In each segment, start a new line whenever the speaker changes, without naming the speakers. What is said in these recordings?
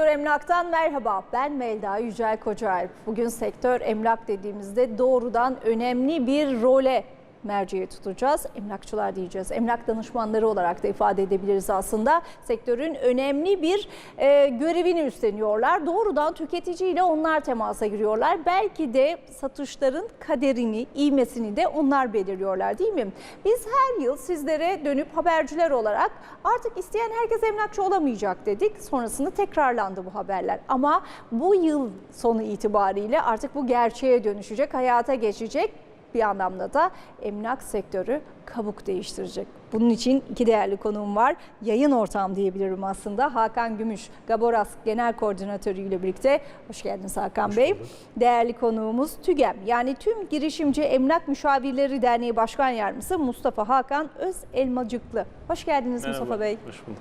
Sektör Emlak'tan merhaba. Ben Melda Yücel Kocaerp. Bugün sektör emlak dediğimizde doğrudan önemli bir role merceği tutacağız. Emlakçılar diyeceğiz. Emlak danışmanları olarak da ifade edebiliriz aslında. Sektörün önemli bir e, görevini üstleniyorlar. Doğrudan tüketiciyle onlar temasa giriyorlar. Belki de satışların kaderini, iğmesini de onlar belirliyorlar değil mi? Biz her yıl sizlere dönüp haberciler olarak artık isteyen herkes emlakçı olamayacak dedik. Sonrasında tekrarlandı bu haberler. Ama bu yıl sonu itibariyle artık bu gerçeğe dönüşecek, hayata geçecek bir anlamda da emlak sektörü kabuk değiştirecek. Bunun için iki değerli konuğum var. Yayın ortağım diyebilirim aslında. Hakan Gümüş, Gaboras Genel Koordinatörü ile birlikte. Hoş geldiniz Hakan Bey. Değerli konuğumuz TÜGEM yani Tüm Girişimci Emlak Müşavirleri Derneği Başkan Yardımcısı Mustafa Hakan Öz Elmacıklı. Hoş geldiniz Mustafa Bey.
Hoş bulduk.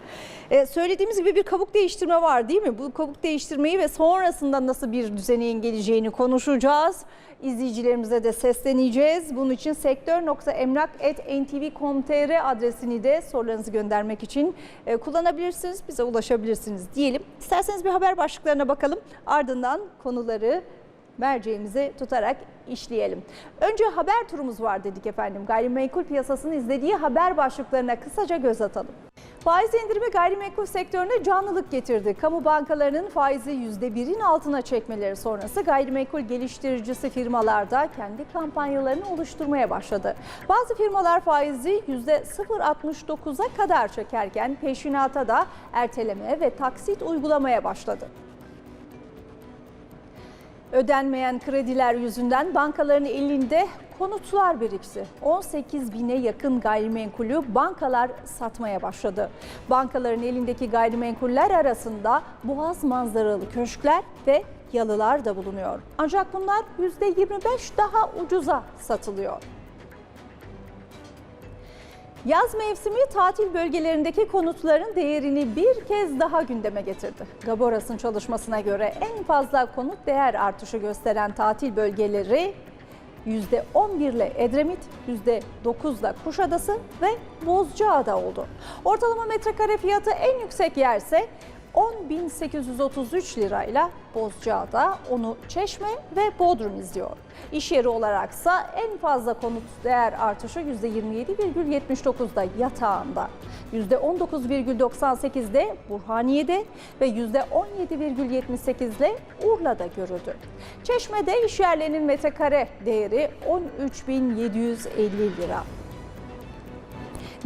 Ee, söylediğimiz gibi bir kabuk değiştirme var değil mi? Bu kabuk değiştirmeyi ve sonrasında nasıl bir düzeneğin geleceğini konuşacağız. İzleyicilerimize de sesleneceğiz. Bunun için sektör.emlak.ntv.com.tr adresini de sorularınızı göndermek için e, kullanabilirsiniz. Bize ulaşabilirsiniz diyelim. İsterseniz bir haber başlıklarına bakalım. Ardından konuları merceğimize tutarak işleyelim. Önce haber turumuz var dedik efendim. Gayrimenkul piyasasının izlediği haber başlıklarına kısaca göz atalım. Faiz indirimi gayrimenkul sektörüne canlılık getirdi. Kamu bankalarının faizi %1'in altına çekmeleri sonrası gayrimenkul geliştiricisi firmalarda kendi kampanyalarını oluşturmaya başladı. Bazı firmalar faizi %0.69'a kadar çekerken peşinata da erteleme ve taksit uygulamaya başladı. Ödenmeyen krediler yüzünden bankaların elinde konutlar birikti. 18 bine yakın gayrimenkulü bankalar satmaya başladı. Bankaların elindeki gayrimenkuller arasında boğaz manzaralı köşkler ve yalılar da bulunuyor. Ancak bunlar %25 daha ucuza satılıyor. Yaz mevsimi tatil bölgelerindeki konutların değerini bir kez daha gündeme getirdi. Gaboras'ın çalışmasına göre en fazla konut değer artışı gösteren tatil bölgeleri %11 ile Edremit, %9 ile Kuşadası ve Bozcaada oldu. Ortalama metrekare fiyatı en yüksek yerse 10.833 lirayla Bozcaada, onu Çeşme ve Bodrum izliyor. İş yeri olaraksa en fazla konut değer artışı %27,79'da yatağında, %19,98'de Burhaniye'de ve %17,78'de Urla'da görüldü. Çeşme'de iş yerlerinin metrekare değeri 13.750 lira.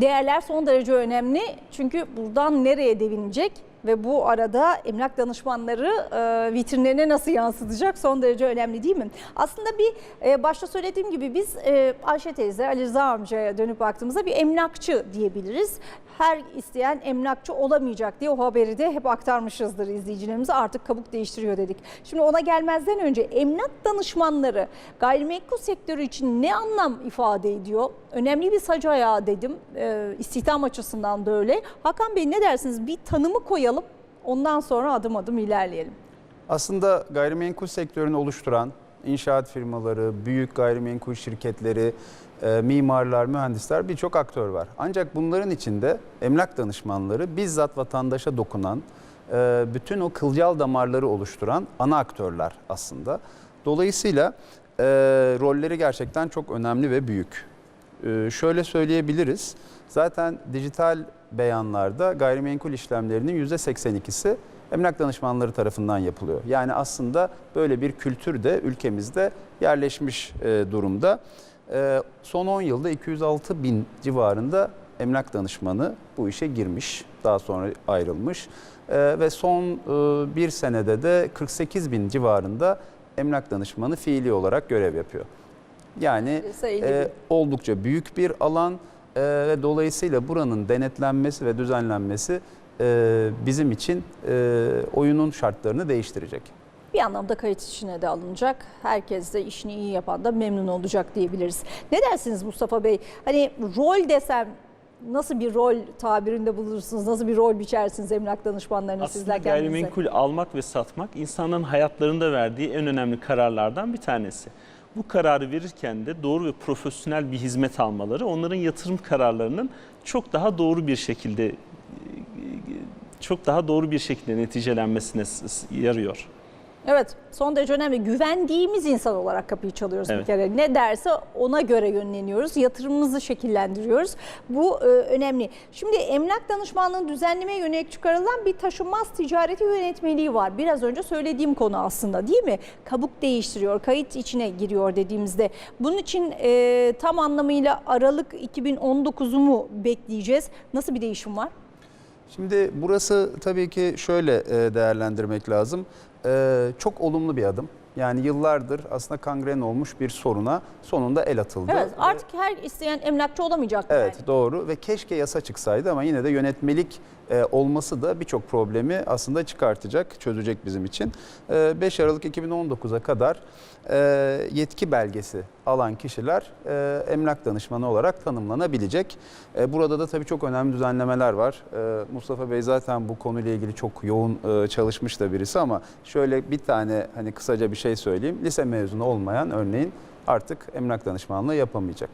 Değerler son derece önemli çünkü buradan nereye devinecek ve bu arada emlak danışmanları e, vitrinlerine nasıl yansıtacak son derece önemli değil mi? Aslında bir e, başta söylediğim gibi biz e, Ayşe teyze, Ali Rıza amcaya dönüp baktığımızda bir emlakçı diyebiliriz. Her isteyen emlakçı olamayacak diye o haberi de hep aktarmışızdır izleyicilerimize. Artık kabuk değiştiriyor dedik. Şimdi ona gelmezden önce emlak danışmanları gayrimenkul sektörü için ne anlam ifade ediyor? Önemli bir sac ayağı dedim. E, istihdam açısından da öyle. Hakan Bey ne dersiniz? Bir tanımı koyalım. Ondan sonra adım adım ilerleyelim.
Aslında gayrimenkul sektörünü oluşturan inşaat firmaları, büyük gayrimenkul şirketleri, e, mimarlar, mühendisler birçok aktör var. Ancak bunların içinde emlak danışmanları bizzat vatandaşa dokunan, e, bütün o kılcal damarları oluşturan ana aktörler aslında. Dolayısıyla e, rolleri gerçekten çok önemli ve büyük. Şöyle söyleyebiliriz, zaten dijital beyanlarda gayrimenkul işlemlerinin %82'si emlak danışmanları tarafından yapılıyor. Yani aslında böyle bir kültür de ülkemizde yerleşmiş e, durumda. E, son 10 yılda 206 bin civarında emlak danışmanı bu işe girmiş, daha sonra ayrılmış. E, ve son bir senede de 48 bin civarında emlak danışmanı fiili olarak görev yapıyor. Yani e, oldukça büyük bir alan e, ve dolayısıyla buranın denetlenmesi ve düzenlenmesi e, bizim için e, oyunun şartlarını değiştirecek.
Bir anlamda kayıt içine de alınacak. Herkes de işini iyi yapan da memnun olacak diyebiliriz. Ne dersiniz Mustafa Bey? Hani rol desem nasıl bir rol tabirinde bulursunuz? Nasıl bir rol biçersiniz emlak danışmanlarına
Aslında
sizler kendinize?
gayrimenkul almak ve satmak insanların hayatlarında verdiği en önemli kararlardan bir tanesi. Bu kararı verirken de doğru ve profesyonel bir hizmet almaları onların yatırım kararlarının çok daha doğru bir şekilde e, çok daha doğru bir şekilde neticelenmesine yarıyor.
Evet son derece önemli. Güvendiğimiz insan olarak kapıyı çalıyoruz bir
Evet.
kere. Ne derse ona göre yönleniyoruz. Yatırımımızı şekillendiriyoruz. Bu e, önemli. Şimdi emlak danışmanlığının düzenlemeye yönelik çıkarılan bir taşınmaz ticareti yönetmeliği var. Biraz önce söylediğim konu aslında değil mi? Kabuk değiştiriyor, kayıt içine giriyor dediğimizde. Bunun için e, tam anlamıyla Aralık 2019'u mu bekleyeceğiz? Nasıl bir değişim var?
Şimdi burası tabii ki şöyle e, değerlendirmek lazım. E, Çok olumlu bir adım. Yani yıllardır aslında kangren olmuş bir soruna sonunda el atıldı.
Evet
Ve-
artık her isteyen emlakçı olamayacak.
Evet
yani.
doğru ve keşke yasa çıksaydı ama yine de yönetmelik e, olması da birçok problemi aslında çıkartacak, çözecek bizim için. E, 5 Aralık 2019'a kadar e, yetki belgesi alan kişiler e, emlak danışmanı olarak tanımlanabilecek. E, burada da tabii çok önemli düzenlemeler var. E, Mustafa Bey zaten bu konuyla ilgili çok yoğun e, çalışmış da birisi ama şöyle bir tane hani kısaca bir şey söyleyeyim. Lise mezunu olmayan örneğin artık emlak danışmanlığı yapamayacak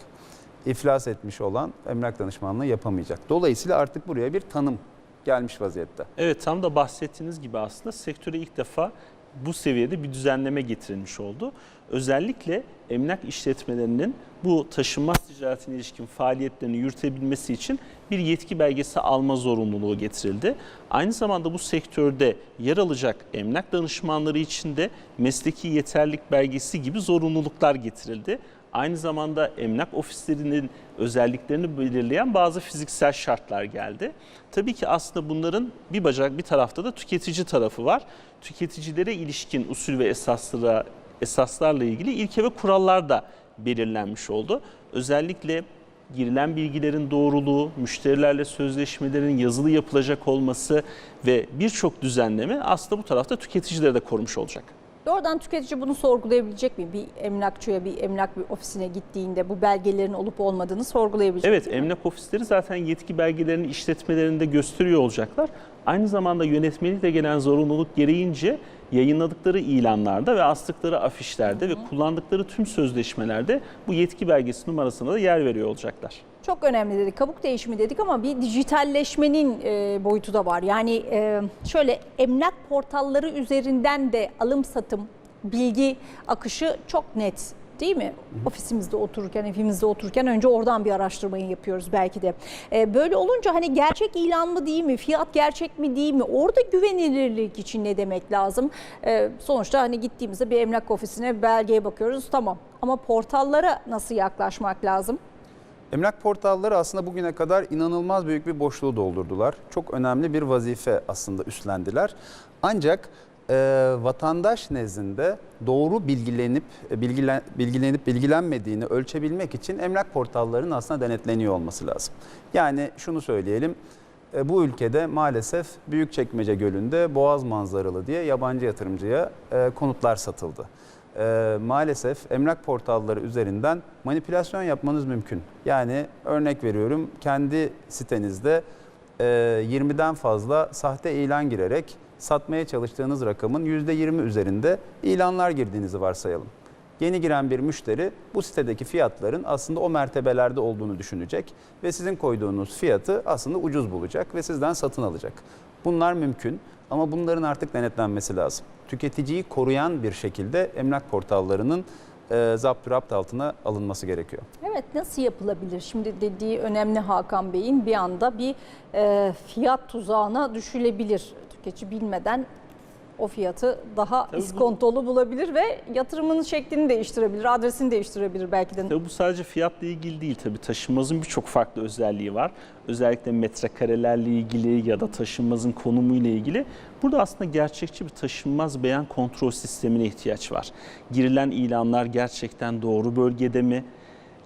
iflas etmiş olan emlak danışmanlığı yapamayacak. Dolayısıyla artık buraya bir tanım gelmiş vaziyette.
Evet tam da bahsettiğiniz gibi aslında sektöre ilk defa bu seviyede bir düzenleme getirilmiş oldu. Özellikle emlak işletmelerinin bu taşınmaz ticaretine ilişkin faaliyetlerini yürütebilmesi için bir yetki belgesi alma zorunluluğu getirildi. Aynı zamanda bu sektörde yer alacak emlak danışmanları için de mesleki yeterlik belgesi gibi zorunluluklar getirildi. Aynı zamanda emlak ofislerinin özelliklerini belirleyen bazı fiziksel şartlar geldi. Tabii ki aslında bunların bir bacak bir tarafta da tüketici tarafı var. Tüketicilere ilişkin usul ve esaslara, esaslarla ilgili ilke ve kurallar da belirlenmiş oldu. Özellikle girilen bilgilerin doğruluğu, müşterilerle sözleşmelerin yazılı yapılacak olması ve birçok düzenleme aslında bu tarafta tüketicileri de korumuş olacak.
Doğrudan tüketici bunu sorgulayabilecek mi? Bir emlakçıya, bir emlak bir ofisine gittiğinde bu belgelerin olup olmadığını sorgulayabilecek
Evet, emlak ofisleri zaten yetki belgelerini işletmelerinde gösteriyor olacaklar. Aynı zamanda yönetmelikle gelen zorunluluk gereğince yayınladıkları ilanlarda ve astıkları afişlerde ve kullandıkları tüm sözleşmelerde bu yetki belgesi numarasına da yer veriyor olacaklar.
Çok önemli dedik. Kabuk değişimi dedik ama bir dijitalleşmenin e, boyutu da var. Yani e, şöyle emlak portalları üzerinden de alım satım, bilgi akışı çok net. Değil mi? Ofisimizde otururken, evimizde otururken önce oradan bir araştırmayı yapıyoruz belki de. E, böyle olunca hani gerçek ilan mı değil mi, fiyat gerçek mi değil mi? Orada güvenilirlik için ne demek lazım? E, sonuçta hani gittiğimizde bir emlak ofisine belgeye bakıyoruz tamam. Ama portallara nasıl yaklaşmak lazım?
Emlak portalları aslında bugüne kadar inanılmaz büyük bir boşluğu doldurdular. Çok önemli bir vazife aslında üstlendiler. Ancak e, vatandaş nezdinde doğru bilgilenip bilgilen, bilgilenip bilgilenmediğini ölçebilmek için emlak portallarının aslında denetleniyor olması lazım. Yani şunu söyleyelim. e, Bu ülkede maalesef Büyükçekmece Gölü'nde boğaz manzaralı diye yabancı yatırımcıya e, konutlar satıldı. E, maalesef emlak portalları üzerinden manipülasyon yapmanız mümkün. Yani örnek veriyorum kendi sitenizde e, 20'den fazla sahte ilan girerek satmaya çalıştığınız rakamın %20 üzerinde ilanlar girdiğinizi varsayalım. Yeni giren bir müşteri bu sitedeki fiyatların aslında o mertebelerde olduğunu düşünecek ve sizin koyduğunuz fiyatı aslında ucuz bulacak ve sizden satın alacak. Bunlar mümkün ama bunların artık denetlenmesi lazım. Tüketiciyi koruyan bir şekilde emlak portallarının e, zapturapt altına alınması gerekiyor.
Evet nasıl yapılabilir? Şimdi dediği önemli Hakan Bey'in bir anda bir e, fiyat tuzağına düşülebilir. Tüketici bilmeden o fiyatı daha
Tabii bu-
iskontolu bulabilir ve yatırımının şeklini değiştirebilir, adresini değiştirebilir belki de.
Tabii bu sadece fiyatla ilgili değil tabii taşınmazın birçok farklı özelliği var. Özellikle metrekarelerle ilgili ya da taşınmazın konumuyla ilgili. Burada aslında gerçekçi bir taşınmaz beyan kontrol sistemine ihtiyaç var. Girilen ilanlar gerçekten doğru bölgede mi?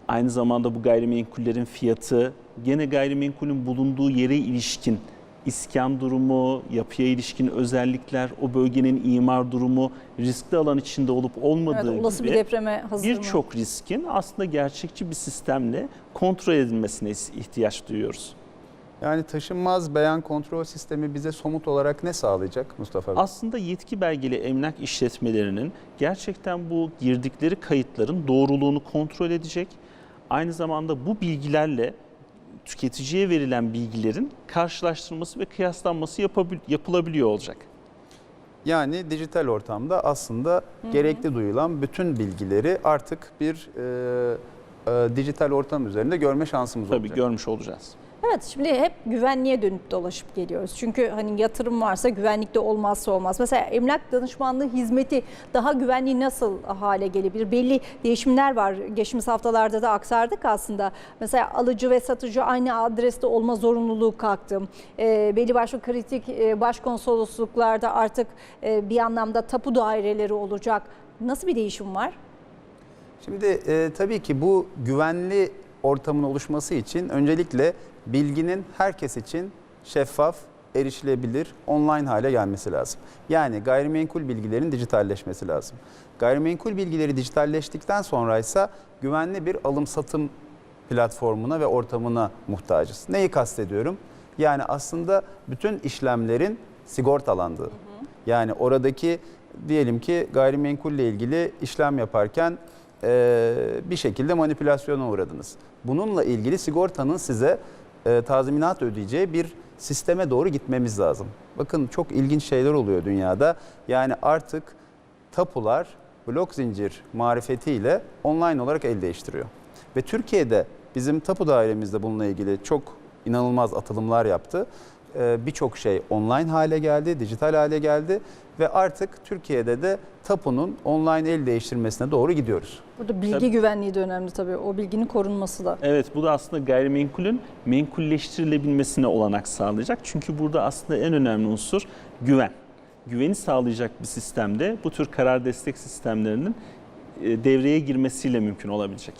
Aynı zamanda bu gayrimenkullerin fiyatı, gene gayrimenkulün bulunduğu yere ilişkin iskan durumu, yapıya ilişkin özellikler, o bölgenin imar durumu, riskli alan içinde olup olmadığı
Evet, olası
gibi
bir depreme
birçok riskin aslında gerçekçi bir sistemle kontrol edilmesine ihtiyaç duyuyoruz.
Yani taşınmaz beyan kontrol sistemi bize somut olarak ne sağlayacak Mustafa Bey?
Aslında yetki belgeli emlak işletmelerinin gerçekten bu girdikleri kayıtların doğruluğunu kontrol edecek. Aynı zamanda bu bilgilerle tüketiciye verilen bilgilerin karşılaştırılması ve kıyaslanması yapabil- yapılabiliyor olacak.
Yani dijital ortamda aslında gerekli duyulan bütün bilgileri artık bir e, e, dijital ortam üzerinde görme şansımız
Tabii
olacak.
görmüş olacağız.
Evet şimdi hep güvenliğe dönüp dolaşıp geliyoruz. Çünkü hani yatırım varsa güvenlikte olmazsa olmaz. Mesela emlak danışmanlığı hizmeti daha güvenli nasıl hale gelebilir? Belli değişimler var. Geçtiğimiz haftalarda da aktardık aslında. Mesela alıcı ve satıcı aynı adreste olma zorunluluğu kalktı. Ee, belli başlı kritik e, başkonsolosluklarda artık e, bir anlamda tapu daireleri olacak. Nasıl bir değişim var?
Şimdi e, tabii ki bu güvenli ortamın oluşması için öncelikle bilginin herkes için şeffaf, erişilebilir, online hale gelmesi lazım. Yani gayrimenkul bilgilerin dijitalleşmesi lazım. Gayrimenkul bilgileri dijitalleştikten sonra ise güvenli bir alım satım platformuna ve ortamına muhtacız. Neyi kastediyorum? Yani aslında bütün işlemlerin sigortalandığı. Yani oradaki diyelim ki gayrimenkulle ilgili işlem yaparken e, bir şekilde manipülasyona uğradınız. Bununla ilgili sigortanın size e, tazminat ödeyeceği bir sisteme doğru gitmemiz lazım. Bakın çok ilginç şeyler oluyor dünyada. Yani artık tapular blok zincir marifetiyle online olarak el değiştiriyor. Ve Türkiye'de bizim tapu dairemizde bununla ilgili çok inanılmaz atılımlar yaptı. Ee, Birçok şey online hale geldi, dijital hale geldi ve artık Türkiye'de de tapunun online el değiştirmesine doğru gidiyoruz.
Burada bilgi
Tabii.
güvenliği de önemli tabii. O bilginin korunması da.
Evet bu da aslında gayrimenkulün menkulleştirilebilmesine olanak sağlayacak. Çünkü burada aslında en önemli unsur güven. Güveni sağlayacak bir sistemde bu tür karar destek sistemlerinin e, devreye girmesiyle mümkün olabilecek.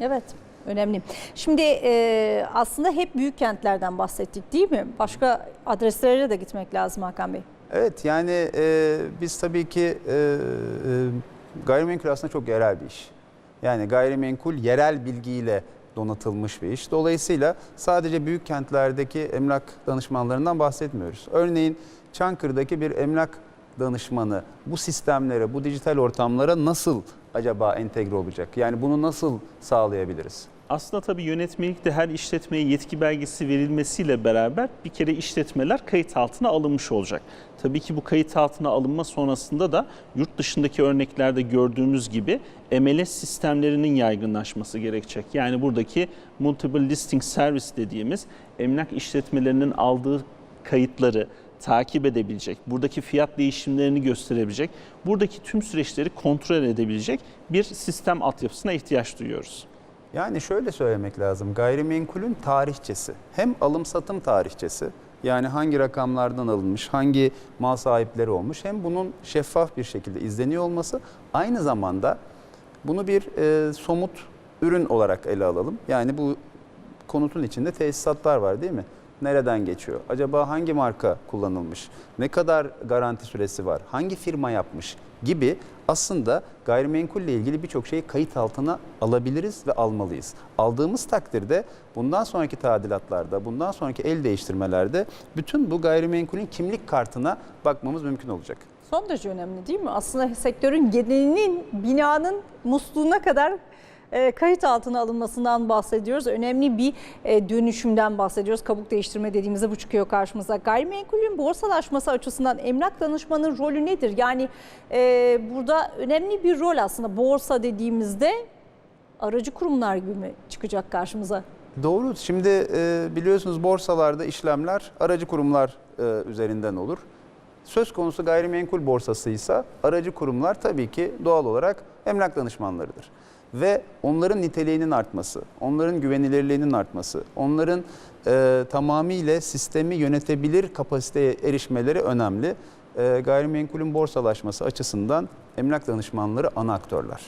Evet, önemli. Şimdi e, aslında hep büyük kentlerden bahsettik değil mi? Başka adreslere de gitmek lazım Hakan Bey.
Evet yani e, biz tabii ki e, e, gayrimenkul aslında çok yerel bir iş. Yani gayrimenkul yerel bilgiyle donatılmış bir iş. Dolayısıyla sadece büyük kentlerdeki emlak danışmanlarından bahsetmiyoruz. Örneğin Çankırı'daki bir emlak danışmanı bu sistemlere, bu dijital ortamlara nasıl acaba entegre olacak? Yani bunu nasıl sağlayabiliriz?
Aslında tabii yönetmelikte her işletmeye yetki belgesi verilmesiyle beraber bir kere işletmeler kayıt altına alınmış olacak. Tabii ki bu kayıt altına alınma sonrasında da yurt dışındaki örneklerde gördüğümüz gibi MLS sistemlerinin yaygınlaşması gerekecek. Yani buradaki Multiple Listing Service dediğimiz emlak işletmelerinin aldığı kayıtları takip edebilecek, buradaki fiyat değişimlerini gösterebilecek, buradaki tüm süreçleri kontrol edebilecek bir sistem altyapısına ihtiyaç duyuyoruz.
Yani şöyle söylemek lazım. Gayrimenkulün tarihçesi. Hem alım satım tarihçesi. Yani hangi rakamlardan alınmış, hangi mal sahipleri olmuş. Hem bunun şeffaf bir şekilde izleniyor olması. Aynı zamanda bunu bir e, somut ürün olarak ele alalım. Yani bu konutun içinde tesisatlar var değil mi? Nereden geçiyor? Acaba hangi marka kullanılmış? Ne kadar garanti süresi var? Hangi firma yapmış? Gibi aslında gayrimenkulle ilgili birçok şeyi kayıt altına alabiliriz ve almalıyız. Aldığımız takdirde bundan sonraki tadilatlarda, bundan sonraki el değiştirmelerde bütün bu gayrimenkulün kimlik kartına bakmamız mümkün olacak.
Son derece önemli değil mi? Aslında sektörün genelinin binanın musluğuna kadar e, kayıt altına alınmasından bahsediyoruz. Önemli bir e, dönüşümden bahsediyoruz. Kabuk değiştirme dediğimizde bu çıkıyor karşımıza. Gayrimenkulün borsalaşması açısından emlak danışmanın rolü nedir? Yani e, burada önemli bir rol aslında borsa dediğimizde aracı kurumlar gibi mi çıkacak karşımıza?
Doğru. Şimdi e, biliyorsunuz borsalarda işlemler aracı kurumlar e, üzerinden olur. Söz konusu gayrimenkul borsasıysa aracı kurumlar tabii ki doğal olarak emlak danışmanlarıdır. Ve onların niteliğinin artması, onların güvenilirliğinin artması, onların e, tamamıyla sistemi yönetebilir kapasiteye erişmeleri önemli. E, gayrimenkulün borsalaşması açısından emlak danışmanları ana aktörler.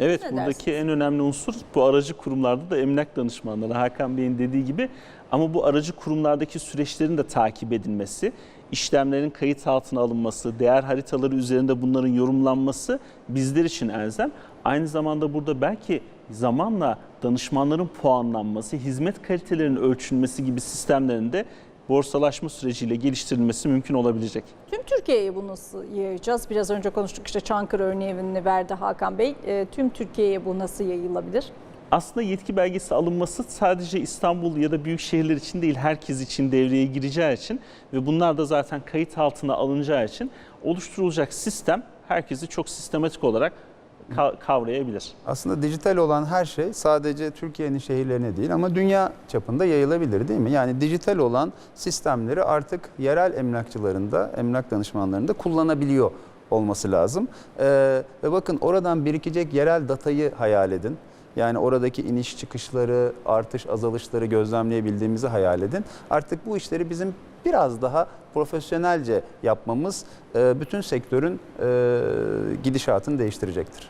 Evet
Ne
buradaki
dersiniz?
en önemli unsur bu aracı kurumlarda da emlak danışmanları Hakan Bey'in dediği gibi ama bu aracı kurumlardaki süreçlerin de takip edilmesi, işlemlerin kayıt altına alınması, değer haritaları üzerinde bunların yorumlanması bizler için elzem. Aynı zamanda burada belki zamanla danışmanların puanlanması, hizmet kalitelerinin ölçülmesi gibi sistemlerin de borsalaşma süreciyle geliştirilmesi mümkün olabilecek.
Tüm Türkiye'ye bu nasıl yayacağız? Biraz önce konuştuk işte Çankırı örneğini verdi Hakan Bey. E, tüm Türkiye'ye bu nasıl yayılabilir?
Aslında yetki belgesi alınması sadece İstanbul ya da büyük şehirler için değil herkes için devreye gireceği için ve bunlar da zaten kayıt altına alınacağı için oluşturulacak sistem herkesi çok sistematik olarak ka- kavrayabilir.
Aslında dijital olan her şey sadece Türkiye'nin şehirlerine değil ama dünya çapında yayılabilir değil mi? Yani dijital olan sistemleri artık yerel emlakçılarında, emlak danışmanlarında kullanabiliyor olması lazım. Ee, ve bakın oradan birikecek yerel datayı hayal edin. Yani oradaki iniş çıkışları, artış azalışları gözlemleyebildiğimizi hayal edin. Artık bu işleri bizim biraz daha profesyonelce yapmamız e, bütün sektörün e, gidişatını değiştirecektir.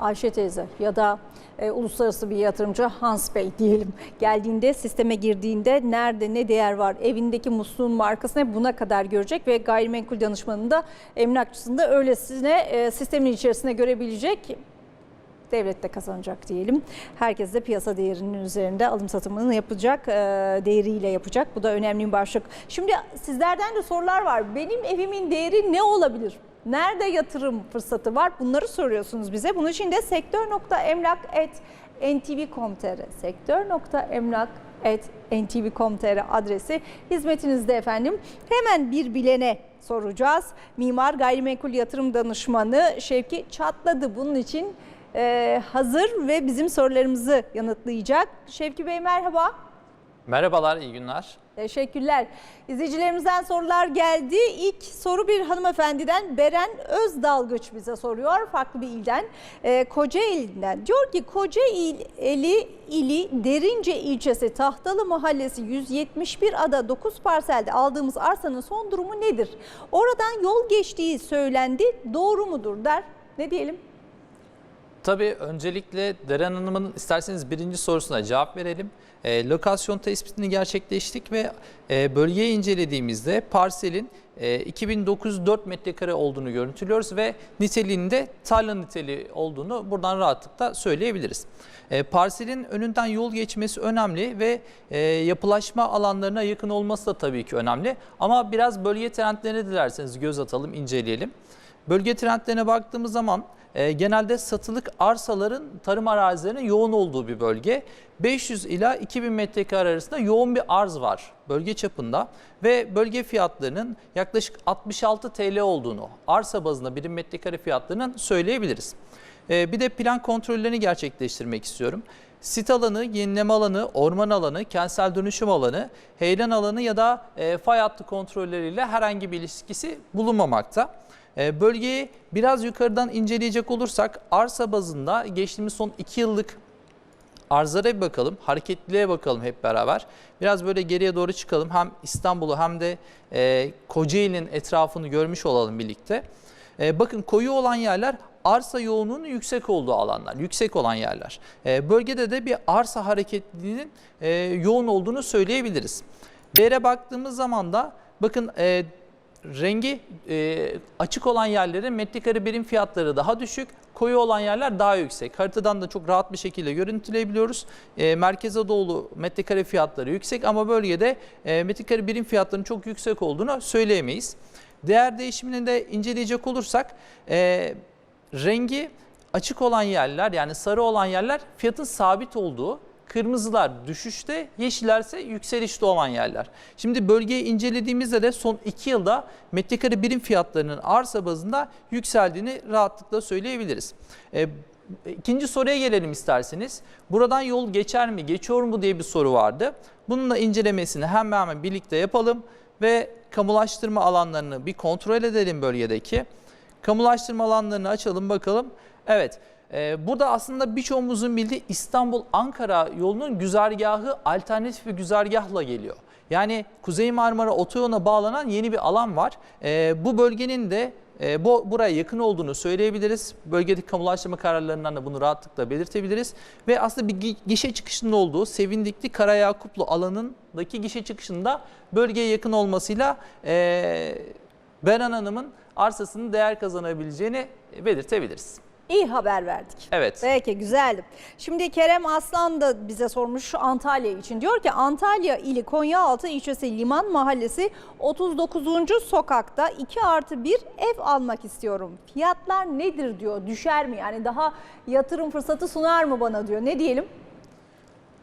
Ayşe teyze ya da e, uluslararası bir yatırımcı Hans Bey diyelim geldiğinde sisteme girdiğinde nerede ne değer var evindeki musluğun markası ne buna kadar görecek ve gayrimenkul danışmanında emlakçısında öylesine e, sistemin içerisine görebilecek devlet de kazanacak diyelim. Herkes de piyasa değerinin üzerinde alım satımını yapacak, e, değeriyle yapacak. Bu da önemli bir başlık. Şimdi sizlerden de sorular var. Benim evimin değeri ne olabilir? Nerede yatırım fırsatı var? Bunları soruyorsunuz bize. Bunun için de sektör.emlak.ntv.com.tr sektör.emlak.ntv.com.tr adresi hizmetinizde efendim. Hemen bir bilene soracağız. Mimar Gayrimenkul Yatırım Danışmanı Şevki Çatladı. Bunun için e, hazır ve bizim sorularımızı yanıtlayacak. Şevki Bey merhaba.
Merhabalar, iyi günler.
Teşekkürler. İzleyicilerimizden sorular geldi. İlk soru bir hanımefendiden Beren Özdalgıç bize soruyor. Farklı bir ilden. Ee, Kocaeli'den. Diyor ki Kocaeli ili Derince ilçesi Tahtalı Mahallesi 171 ada 9 parselde aldığımız arsanın son durumu nedir? Oradan yol geçtiği söylendi. Doğru mudur der. Ne diyelim?
Tabii öncelikle Deren Hanım'ın isterseniz birinci sorusuna cevap verelim. E, lokasyon tespitini gerçekleştik ve e, bölgeyi incelediğimizde parselin e, 2904 metrekare olduğunu görüntülüyoruz ve niteliğinde tarla niteliği olduğunu buradan rahatlıkla söyleyebiliriz. E, parselin önünden yol geçmesi önemli ve e, yapılaşma alanlarına yakın olması da tabii ki önemli. Ama biraz bölge trendlerine dilerseniz göz atalım, inceleyelim. Bölge trendlerine baktığımız zaman e, genelde satılık arsaların tarım arazilerinin yoğun olduğu bir bölge. 500 ila 2000 metrekare arasında yoğun bir arz var bölge çapında ve bölge fiyatlarının yaklaşık 66 TL olduğunu arsa bazında birim metrekare fiyatlarının söyleyebiliriz. E, bir de plan kontrollerini gerçekleştirmek istiyorum. Sit alanı, yenileme alanı, orman alanı, kentsel dönüşüm alanı, heyelan alanı ya da e, fay hattı kontrolleriyle herhangi bir ilişkisi bulunmamakta. E, bölgeyi biraz yukarıdan inceleyecek olursak arsa bazında geçtiğimiz son 2 yıllık arzlara bir bakalım, hareketliliğe bakalım hep beraber. Biraz böyle geriye doğru çıkalım. Hem İstanbul'u hem de e, Kocaeli'nin etrafını görmüş olalım birlikte. E, bakın koyu olan yerler arsa yoğunluğunun yüksek olduğu alanlar, yüksek olan yerler. E, bölgede de bir arsa hareketliliğinin yoğun olduğunu söyleyebiliriz. Değere baktığımız zaman da bakın rengi e, açık olan yerlerin metrekare birim fiyatları daha düşük, koyu olan yerler daha yüksek. Haritadan da çok rahat bir şekilde görüntüleyebiliyoruz. E, merkeze doğulu metrekare fiyatları yüksek ama bölgede e, metrekare birim fiyatlarının çok yüksek olduğunu söyleyemeyiz. Değer değişimini de inceleyecek olursak e, rengi açık olan yerler yani sarı olan yerler fiyatın sabit olduğu, kırmızılar düşüşte, yeşillerse yükselişte olan yerler. Şimdi bölgeyi incelediğimizde de son 2 yılda metrekare birim fiyatlarının arsa bazında yükseldiğini rahatlıkla söyleyebiliriz. E, İkinci soruya gelelim isterseniz. Buradan yol geçer mi, geçiyor mu diye bir soru vardı. Bunun da incelemesini hemen hemen birlikte yapalım ve kamulaştırma alanlarını bir kontrol edelim bölgedeki. Kamulaştırma alanlarını açalım bakalım. Evet, burada aslında birçoğumuzun bildiği İstanbul-Ankara yolunun güzergahı alternatif bir güzergahla geliyor. Yani Kuzey Marmara Otoyolu'na bağlanan yeni bir alan var. E, bu bölgenin de e, bu buraya yakın olduğunu söyleyebiliriz. Bölgedeki kamulaştırma kararlarından da bunu rahatlıkla belirtebiliriz. Ve aslında bir gi- gişe çıkışının olduğu Sevindikli Karayakuplu alanındaki gişe çıkışında bölgeye yakın olmasıyla e, Beren Hanım'ın arsasının değer kazanabileceğini belirtebiliriz.
İyi haber verdik.
Evet.
Peki güzeldi. Şimdi Kerem Aslan da bize sormuş Antalya için. Diyor ki Antalya ili Konyaaltı ilçesi Liman Mahallesi 39. sokakta 2 artı 1 ev almak istiyorum. Fiyatlar nedir diyor. Düşer mi? Yani daha yatırım fırsatı sunar mı bana diyor. Ne diyelim?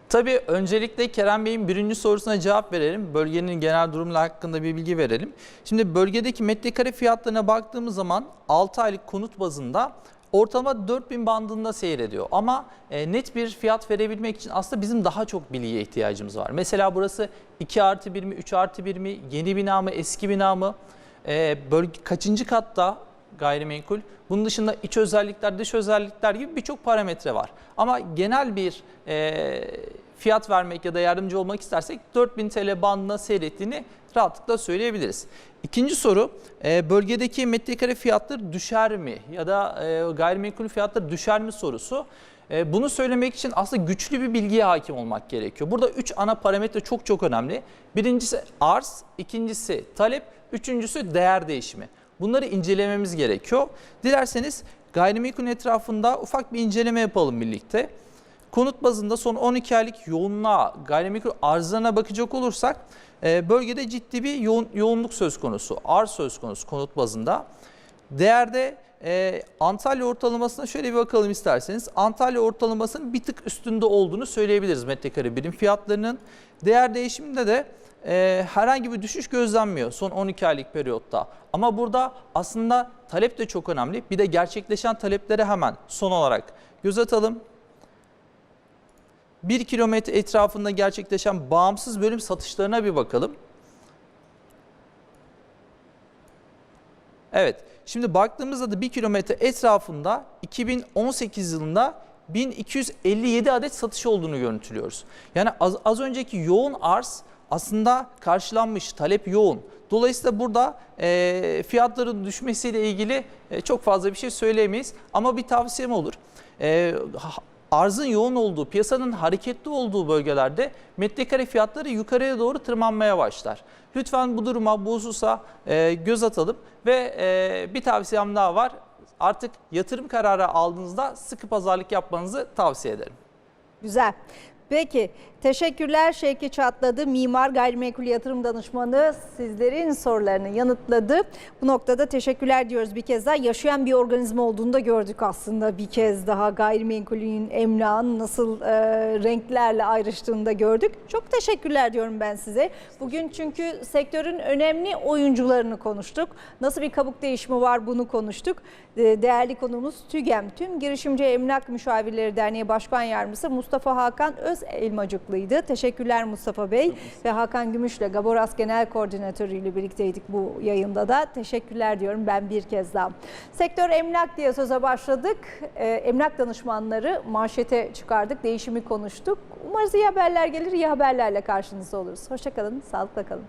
Tabii öncelikle Kerem Bey'in birinci sorusuna cevap verelim. Bölgenin genel durumu hakkında bir bilgi verelim. Şimdi bölgedeki metrekare fiyatlarına baktığımız zaman 6 aylık konut bazında ortalama 4000 bandında seyrediyor. Ama e, net bir fiyat verebilmek için aslında bizim daha çok bilgiye ihtiyacımız var. Mesela burası 2 artı 1 mi, 3 artı 1 mi, yeni bina mı, eski bina mı, e, bölge, kaçıncı katta gayrimenkul. Bunun dışında iç özellikler, dış özellikler gibi birçok parametre var. Ama genel bir e, fiyat vermek ya da yardımcı olmak istersek 4000 TL bandına seyrettiğini rahatlıkla söyleyebiliriz. İkinci soru, e, bölgedeki metrekare fiyatları düşer mi ya da e, gayrimenkul fiyatları düşer mi sorusu. E, Bunu söylemek için aslında güçlü bir bilgiye hakim olmak gerekiyor. Burada üç ana parametre çok çok önemli. Birincisi arz, ikincisi talep, üçüncüsü değer değişimi. Bunları incelememiz gerekiyor. Dilerseniz gayrimenkul etrafında ufak bir inceleme yapalım birlikte. Konut bazında son 12 aylık yoğunluğa, gayrimenkul arzlarına bakacak olursak e, bölgede ciddi bir yoğun, yoğunluk söz konusu, arz söz konusu konut bazında. Değerde e, Antalya ortalamasına şöyle bir bakalım isterseniz. Antalya ortalamasının bir tık üstünde olduğunu söyleyebiliriz metrekare birim fiyatlarının. Değer değişiminde de e, herhangi bir düşüş gözlenmiyor son 12 aylık periyotta. Ama burada aslında talep de çok önemli. Bir de gerçekleşen taleplere hemen son olarak göz atalım. 1 kilometre etrafında gerçekleşen bağımsız bölüm satışlarına bir bakalım. Evet, şimdi baktığımızda da 1 kilometre etrafında 2018 yılında 1257 adet satış olduğunu görüntülüyoruz. Yani az, az önceki yoğun arz aslında karşılanmış, talep yoğun. Dolayısıyla burada e, fiyatların düşmesiyle ilgili e, çok fazla bir şey söyleyemeyiz. Ama bir tavsiyem olur. E, arzın yoğun olduğu, piyasanın hareketli olduğu bölgelerde metrekare fiyatları yukarıya doğru tırmanmaya başlar. Lütfen bu duruma, bu hususa e, göz atalım ve e, bir tavsiyem daha var. Artık yatırım kararı aldığınızda sıkı pazarlık yapmanızı tavsiye ederim.
Güzel. Peki teşekkürler Şevki Çatladı. Mimar Gayrimenkul Yatırım Danışmanı sizlerin sorularını yanıtladı. Bu noktada teşekkürler diyoruz bir kez daha. Yaşayan bir organizma olduğunu da gördük aslında bir kez daha. Gayrimenkulün, emlakın nasıl e, renklerle ayrıştığını da gördük. Çok teşekkürler diyorum ben size. Bugün çünkü sektörün önemli oyuncularını konuştuk. Nasıl bir kabuk değişimi var bunu konuştuk. E, Değerli konuğumuz TÜGEM, Tüm Girişimci Emlak Müşavirleri Derneği Başkan Yardımcısı Mustafa Hakan Öz Elmacıklıydı. Teşekkürler Mustafa Bey ve Hakan Gümüş'le Gaboras Genel Koordinatörü ile birlikteydik bu yayında da. Teşekkürler diyorum ben bir kez daha. Sektör emlak diye söze başladık. Ee, emlak danışmanları manşete çıkardık. Değişimi konuştuk. Umarız iyi haberler gelir, iyi haberlerle karşınızda oluruz. Hoşçakalın, sağlıkla kalın.